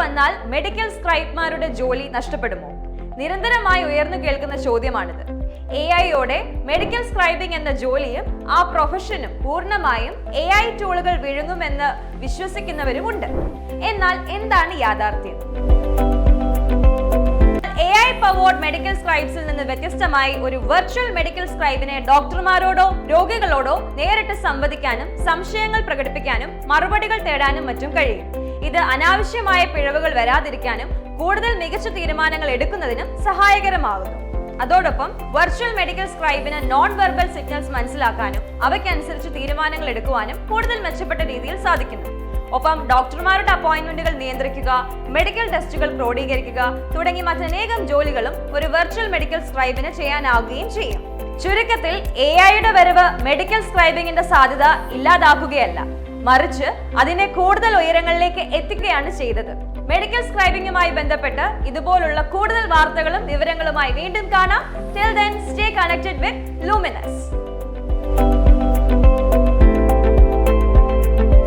വന്നാൽ മെഡിക്കൽ സ്ക്രൈബ്മാരുടെ ജോലി നഷ്ടപ്പെടുമോ? നിരന്തരമായി ഉയർന്നു കേൾക്കുന്ന ചോദ്യമാണിത്. എ ഐയോടെ മെഡിക്കൽ സ്ക്രൈബിംഗ് എന്ന ജോലിയും ആ പ്രൊഫഷനും പൂർണമായും എ ഐ ടൂളുകൾ വിഴുങ്ങുമെന്ന് വിശ്വസിക്കുന്നവരുമുണ്ട്. എന്നാൽ എന്താണ് യാഥാർത്ഥ്യം? എ ഐ പവേർഡ് മെഡിക്കൽ സ്ക്രൈബ്സിൽ നിന്ന് വ്യത്യസ്തമായി ഒരു വെർച്വൽ മെഡിക്കൽ സ്ക്രൈബിനെ ഡോക്ടർമാരോടോ രോഗികളോടോ നേരിട്ട് സംവദിക്കാനും സംശയങ്ങൾ പ്രകടിപ്പിക്കാനും മറുപടികൾ തേടാനും മറ്റും കഴിയും. ഇത് അനാവശ്യമായ പിഴവുകൾ വരാതിരിക്കാനും കൂടുതൽ മികച്ച തീരുമാനങ്ങൾ എടുക്കുന്നതിനും സഹായകരമാകുന്നു. അതോടൊപ്പം വെർച്വൽ മെഡിക്കൽ സ്ക്രൈബിന് നോൺ വെർബൽ സിഗ്നൽസ് മനസ്സിലാക്കാനും അവയ്ക്കനുസരിച്ച് തീരുമാനങ്ങൾ എടുക്കുവാനും കൂടുതൽ മെച്ചപ്പെട്ട രീതിയിൽ സാധിക്കുന്നു. ഒപ്പം ഡോക്ടർമാരുടെ അപ്പോയിന്റ്മെന്റുകൾ നിയന്ത്രിക്കുക മെഡിക്കൽ ടെസ്റ്റുകൾ ക്രോഡീകരിക്കുക തുടങ്ങി മറ്റനേകം ജോലികളും ഒരു വെർച്വൽ മെഡിക്കൽ സ്ക്രൈബിന് ചെയ്യാനാവുകയും ചെയ്യും. ചുരുക്കത്തിൽ എ ഐയുടെ വരവ് മെഡിക്കൽ സ്ക്രൈബിങ്ങിന്റെ സാധ്യത ഇല്ലാതാക്കുകയല്ല. മറിച്ച് അതിനെ കൂടുതൽ ഉയരങ്ങളിലേക്ക് എത്തിക്കുകയാണ് ചെയ്തത്. മെഡിക്കൽ സ്ക്രൈബിംഗുമായി ബന്ധപ്പെട്ട് ഇതുപോലുള്ള കൂടുതൽ വാർത്തകളും വിവരങ്ങളുമായി വീണ്ടും കാണാം. Stay connected with luminous